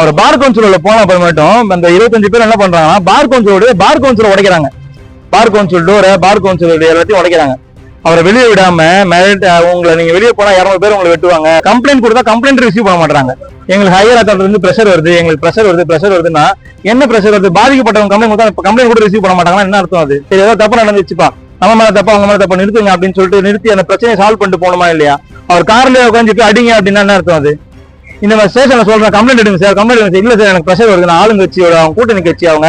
அவர் பார் கவுன்சிலர்ல போன அப்புறமேட்டும் அந்த இருபத்தஞ்சு பேர் என்ன பண்றாங்கன்னா பார் கவுன்சிலோட பார் கவுன்சிலர் உடைக்கிறாங்க. பார் கவுன்சில் டோரை பார் கவுன்சிலர் எல்லாத்தையும் உடைக்கிறாங்க. அவரை வெளியே விடாம மிரட்ட உங்களை நீங்க வெளியே போனா இரநூறு பேர் உங்களை வெட்டுவாங்க. கம்ப்ளைண்ட் கொடுத்தா கம்ப்ளைண்ட் ரிசீவ் பண்ண மாட்டாங்க எங்களுக்கு ஹையர் அத்தாரிட்டி இருந்து பிரஷர் வருது எங்களுக்கு பிரஷர் வருது பிரஷர் வருதுன்னா என்ன பிரஷர் வருது? பாதிக்கப்பட்டவங்க கம்ப்ளைண்ட் கொடுத்தா கம்ப்ளைண்ட் கூட ரிசீவ் பண்ண மாட்டாங்கன்னா என்ன அர்த்தம் அது? சரி ஏதோ தப்பு நடந்துச்சுப்பா. நம்ம மேல தப்பா அவங்க மேல தப்பா நிறுத்துங்க அப்படின்னு சொல்லிட்டு நிறுத்தி அந்த பிரச்சனையை சால்வ் பண்ணிட்டு போகணுமா இல்லையா? அவர் கார்லயே உட்காந்துட்டு அடிங்க அப்படின்னா என்ன அர்த்தம் அது? இந்த மாதிரி ஸ்டேஷன்ல சொல்றேன் கம்ப்ளைண்ட் எடுங்க சார் கம்ப்ளைண்ட் எடுங்க. இல்ல சார் எனக்கு பிரஷர் வருது. நான் ஆளுங்க கட்சியோட அவங்க கூட்டணி கட்சி அவங்க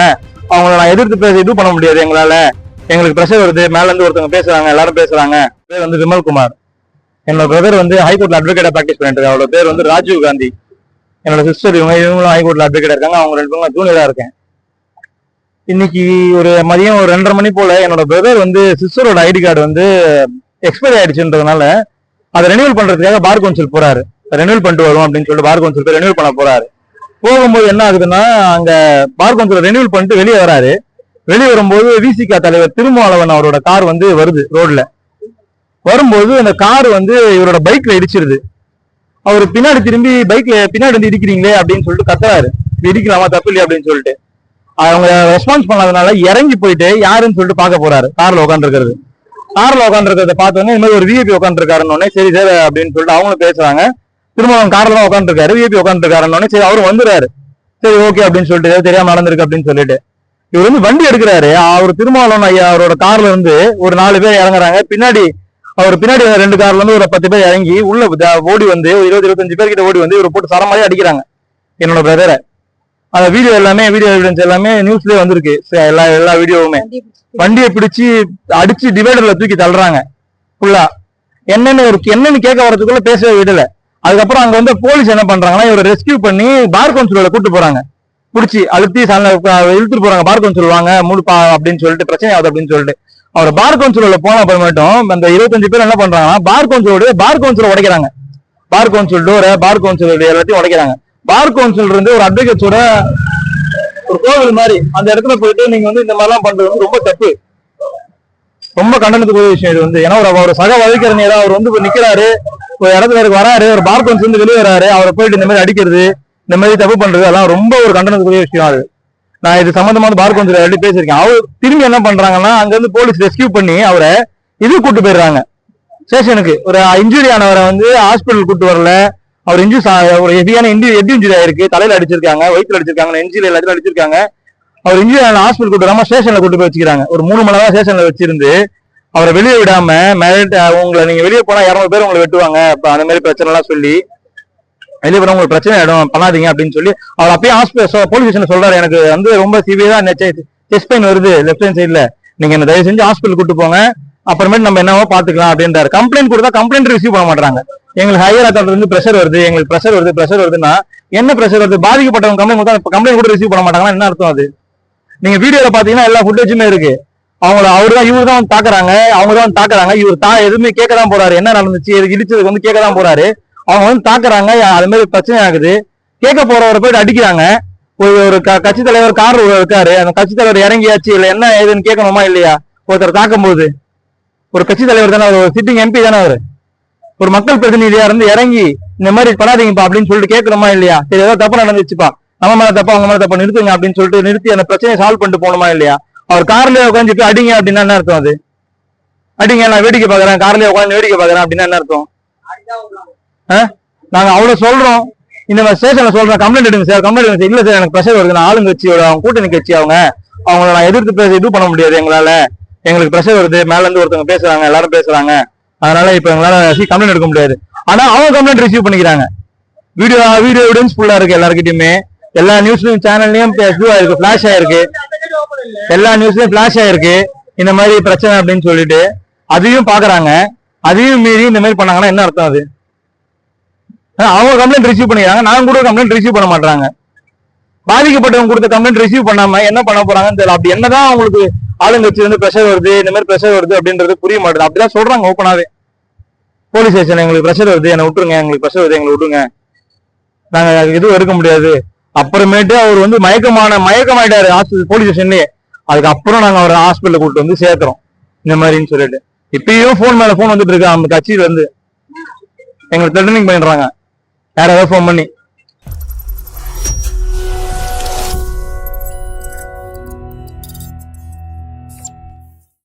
அவங்கள நான் எதிர்த்து பேச இது பண்ண முடியாது எங்களால. எங்களுக்கு பிரஷர் வருது. மேல இருந்து ஒருத்தவங்க பேசுறாங்க எல்லாரும் பேசுறாங்க. பேர் வந்து விமல்குமார். என்னோட பிரதர் வந்து ஹைகோர்ட்ல அட்வொகேட்டா ப்ராக்டிஸ் பண்ணிட்டு இருக்காங்க அவரோட பேர் வந்து ராஜீவ் காந்தி. என்னோட சிஸ்டர் இவங்க இவங்களும் ஹைகோர்ட்ல அட்வொகேட்டா இருக்காங்க. அவங்க ரெண்டு பேரும் ஜூனியரா இருக்கேன். இன்னைக்கு ஒரு மதியம் ஒரு ரெண்டரை மணி போல என்னோட பிரதர் வந்து சிஸ்டரோட ஐடி கார்டு வந்து எக்ஸ்பைரி ஆயிடுச்சுன்றதுனால அதை ரெனியூவல் பண்றதுக்காக பார் கவுன்சில் போறாரு. ரெனியூல் பண்ணிட்டு வரும் அப்படின்னு சொல்லிட்டு பார் கவுன்சில் ரெனியூல் பண்ண போறாரு. போகும்போது என்ன ஆகுதுன்னா அங்க பார் கவுன்சில் ரெனியூல் பண்ணிட்டு வெளியே வராரு. வெளியே வரும்போது விசிகா தலைவர் திருமாவளவன் அவரோட கார் வந்து வருது ரோட்ல வரும்போது அந்த கார் வந்து இவரோட பைக்ல இடிச்சிருது. அவர் பின்னாடி திரும்பி பைக்ல பின்னாடி வந்து இடிக்கிறீங்களே அப்படின்னு சொல்லிட்டு கத்துறாரு. இடிக்கலாமா தப்பு இல்லையா அப்படின்னு சொல்லிட்டு. அவங்க ரெஸ்பான்ஸ் பண்ணாதனால இறங்கி போயிட்டு யாருன்னு சொல்லிட்டு பார்க்க போறாரு. கார்ல உட்காந்துருக்கிறது கார்ல உட்காந்துருக்கிறத பார்த்தோன்னே இந்த மாதிரி ஒரு விஐபி உட்காந்துருக்காருன்னு உடனே சரி சார் அப்படின்னு சொல்லிட்டு அவங்களும் பேசுறாங்க. திரும்ப அவங்க கார்ல தான் உட்காந்துருக்காரு விபி உட்காந்துருக்காருன்னு சரி அவரும் வந்துறாரு சரி ஓகே அப்படின்னு சொல்லிட்டு ஏதோ தெரியாம நடந்திருக்கு அப்படின்னு சொல்லிட்டு. இவர் வந்து வண்டி எடுக்கிறாரு. அவர் திருமாவளவன் ஐயா அவரோட கார்ல இருந்து ஒரு நாலு பேர் இறங்குறாங்க. பின்னாடி அவர் பின்னாடி வந்த ரெண்டு கார்ல இருந்து ஒரு பத்து பேர் இறங்கி உள்ள ஓடி வந்து ஒரு இருபது இருபத்தஞ்சு பேர் கிட்ட ஓடி வந்து இவர் போட்டு சரமாரி அடிக்கிறாங்க என்னோட பிரதரை அந்த வீடியோ எல்லாமே வீடியோ எவிடன்ஸ் எல்லாமே நியூஸ்லயே வந்திருக்கு. எல்லா எல்லா வீடியோவுமே வண்டியை பிடிச்சு அடிச்சு டிவைடர்ல தூக்கி தள்ளுறாங்க. ஃபுல்லா என்னன்னு ஒரு என்னன்னு கேட்க வரதுக்குள்ள பேசவே விடல. அதுக்கப்புறம் அங்க வந்து போலீஸ் என்ன பண்றாங்கன்னா இவரை ரெஸ்கியூ பண்ணி பார் கவுன்சிலோட கூட்டு போறாங்க. பிடிச்சி அழுத்தி இழுத்துட்டு போறாங்க. பார் கவுன்சில் வாங்க முழுப்பா அப்படின்னு சொல்லிட்டு பிரச்சனை ஆகுது அப்படின்னு சொல்லிட்டு. அவர் பார் கவுன்சிலோட போன அப்புறமேட்டும் அந்த இருபத்தஞ்சு பேர் என்ன பண்றாங்கன்னா பார் கவுன்சிலோட பார் கவுன்சில் உடைக்கிறாங்க. பார் கவுன்சில் டோரை பார் கவுன்சில் எல்லாத்தையும் உடைக்கிறாங்க. பார் கவுன்சில் இருந்து ஒரு அட்வொகேட்ஸோட ஒரு கோவில் மாதிரி அந்த இடத்துல போயிட்டு நீங்க வந்து இந்த மாதிரிலாம் பண்றது வந்து ரொம்ப தப்பு. ரொம்ப கண்டனத்துக்குரிய விஷயம் இது வந்து. ஏன்னா ஒரு சக வழக்கறிஞர் அவர் வந்து நிக்கிறாரு. ஒரு இடத்துல இருக்கு வராரு ஒரு பார் கவுன்சில் இருந்து வெளியே வராரு அவரை போயிட்டு இந்த மாதிரி அடிக்கிறது இந்த மாதிரி தப்பு பண்றது அதெல்லாம் ரொம்ப ஒரு கண்டனத்துக்குரிய விஷயம் அது. நான் இது சம்பந்தமா பார் கவுன்சில் ஆல்ரெடி பேசியிருக்கேன். அவர் திரும்பி என்ன பண்றாங்கன்னா அங்க இருந்து போலீஸ் ரெஸ்கியூ பண்ணி அவரை இது கூட்டு போயிடுறாங்க. ஸ்டேஷனுக்கு ஒரு இன்ஜுரி ஆனவரை வந்து ஹாஸ்பிட்டல் கூட்டு வரல. அவர் இன்ஜூஸ் ஒரு ஹெவியான இன்ஜுரி ஹெட் இன்ஜுரி ஆயிருக்கு? தலையில அடிச்சிருக்காங்க வயிற்றுல அடிச்சிருக்காங்க நெஞ்சில் எல்லாத்திலும் அடிச்சிருக்காங்க. அவர் இன்ஜுரி ஆன ஹாஸ்பிட்டல் கூட்டு வராம ஸ்டேஷன்ல கூட்டு போய் வச்சுக்கிறாங்க. ஒரு மூணு மணி நேரம் ஸ்டேஷன்ல வச்சிருந்து அவரை வெளியே விடாம மிரட்ட உங்களை நீங்க வெளியே போனா இரநூறு பேர் உங்களை வெட்டுவாங்க. அப்ப அந்த மாதிரி பிரச்சனை எல்லாம் சொல்லி வெளியே போன உங்களுக்கு பிரச்சனை ஆயிடும் பண்ணாதீங்க அப்படின்னு சொல்லி அவர் அப்பயே ஹாஸ்பிட்டல் போலீஸ் ஸ்டேஷன் சொல்றாரு. எனக்கு வந்து ரொம்ப சிவியரா செஸ்ட் பெயின் வருது லெஃப்ட் ஹேண்ட் சைட்ல நீங்க என்ன தயவு செஞ்சு ஹாஸ்பிட்டல் கூட்டு போங்க. அப்புறமேட்டு நம்ம என்னவோ பாத்துக்கலாம் அப்படின்றாரு. கம்ப்ளைண்ட் கொடுத்தா கம்ப்ளைண்ட் ரிசீவ் பண்ண மாட்டாங்க எங்களுக்கு ஹையர் அத்தாரிட்டி இருந்து பிரஷர் வருது எங்களுக்கு பிரஷர் வருது பிரஷர் வருதுன்னா என்ன பிரஷர் வருது? பாதிக்கப்பட்டவங்க கம்ப்ளைண்ட் கொடுத்தா கம்ப்ளைண்ட் கூட ரிசீவ் பண்ண மாட்டாங்கன்னா என்ன அர்த்தம் அது? நீங்க வீடியோல பாத்தீங்கன்னா எல்லா ஃபுட்டேஜுமே இருக்கு. அவங்கள அவரு தான் இவரு தான் தாக்குறாங்க அவங்க தான் தாக்குறாங்க. இவர் தா எதுவுமே கேட்க தான் போறாரு. என்ன நடந்துச்சு இது இடிச்சதுக்கு வந்து கேட்க தான் போறாரு. அவங்க வந்து தாக்குறாங்க அது மாதிரி பிரச்சனை ஆகுது. கேட்க போறவரை போயிட்டு அடிக்கிறாங்க. ஒரு ஒரு க- கட்சி தலைவர் கார் இருக்காரு. அந்த கட்சி தலைவர் இறங்கியாச்சு. இல்ல என்ன ஏதுன்னு கேட்கணுமா இல்லையா? ஒருத்தர் தாக்கும் போது ஒரு கட்சி தலைவர் தானே ஒரு சிட்டிங் எம்பி தானே அவரு. ஒரு மக்கள் பிரதிநிதியா இருந்து இறங்கி இந்த மாதிரி பண்ணாதீங்கப்பா அப்படின்னு சொல்லிட்டு கேட்கணுமா இல்லையா? சரி ஏதோ தப்பு நடந்துச்சுப்பா. நம்ம மேல தப்பா அவங்க மேல தப்பா நிறுத்துங்க அப்படின்னு சொல்லிட்டு நிறுத்தி அந்த பிரச்சனையை சால்வ் பண்ணிட்டு போகணுமா இல்லையா? அவர் கார்லயே உட்காந்துட்டு அடிங்க அப்படின்னா என்ன அர்த்தம் அது? அடிங்க நான் வேடிக்கை பாக்குறேன் கார்லயே உட்காந்து வேடிக்கை பாக்குறேன் அப்படின்னா என்ன அர்த்தம்? ஆ? நாங்க அவ்வளவு சொல்றோம். இந்த மாதிரி ஸ்டேஷன்ல சொல்றேன். கம்ப்ளைண்ட் எடுங்க சார் கம்ப்ளைண்ட் எடுங்க சார் இல்ல சார் எனக்கு ப்ரெஷர் வருது. நான் ஆளுங்கட்சியோட அவங்க கூட்டணி கட்சி அவங்க. அவங்கள நான் எதிர்த்து பேச இது பண்ண முடியாது எங்களால. எங்களுக்கு ப்ரெஷர் வருது. மேல இருந்து ஒருத்தவங்க பேசுறாங்க எல்லாரும் பேசுறாங்க. அதனால இப்ப எங்களால கம்ப்ளைண்ட் எடுக்க முடியாது. ஆனா அவங்க கம்ப்ளைண்ட் ரிசீவ் பண்ணிக்கிறாங்க. வீடியோ வீடியோ எவிடன்ஸ் ஃபுல்லா இருக்கு எல்லாருக்கிட்டயுமே எல்லா நியூஸ்லயும் சேனல்லையும் இதுவா பிளாஷ் ஆயிருக்கு எல்லா நியூஸ்லயும் பிளாஷ் ஆயிருக்கு. இந்த மாதிரி பிரச்சனை அப்படின்னு சொல்லிட்டு அதையும் பாக்குறாங்க. அதையும் மீறி இந்த மாதிரி பண்ணாங்கன்னா என்ன அர்த்தம் அது? அவங்க கம்ப்ளைண்ட் ரிசீவ் பண்ணிக்கிறாங்க. நான் கூட கம்ப்ளைண்ட் ரிசீவ் பண்ண மாட்டாங்க பாதிக்கப்பட்டவங்க கொடுத்த கம்ப்ளைண்ட் ரிசீவ் பண்ணாம என்ன பண்ண போறாங்கன்னு தெரியல. அப்படி என்னதான் அவங்களுக்கு ஆளுங்கட்சி வந்து ப்ரெஷர் வருது இந்த மாதிரி ப்ரெஷர் வருது அப்படின்றது புரிய மாட்டேது அப்படிதான் சொல்றாங்க ஓப்பனாவே போலீஸ் ஸ்டேஷன் எங்களுக்கு ப்ரெஷர் வருது என்னை விட்டுருங்க எங்களுக்கு ப்ரெஷர் வருது எங்களை விட்டுருங்க நாங்க எதுவும் எடுக்க முடியாது. அப்புறமேட்டு அவர் வந்து மயக்கமான மயக்கமாயிட்டாரு ஹாஸ்பிட்டல் போலீஸ் ஸ்டேஷன்லயே அதுக்கப்புறம் நாங்க அவரை ஹாஸ்பிட்டல் கூட்டு வந்து சேர்க்கிறோம். இந்த மாதிரின்னு சொல்லிட்டு. இப்பயும் ஃபோன் மேல ஃபோன் வந்துட்டு இருக்கு. அந்த கட்சியில இருந்து எங்களை த்ரெட்டனிங் பண்ணிடுறாங்க. யாராவது ஃபோன் பண்ணி.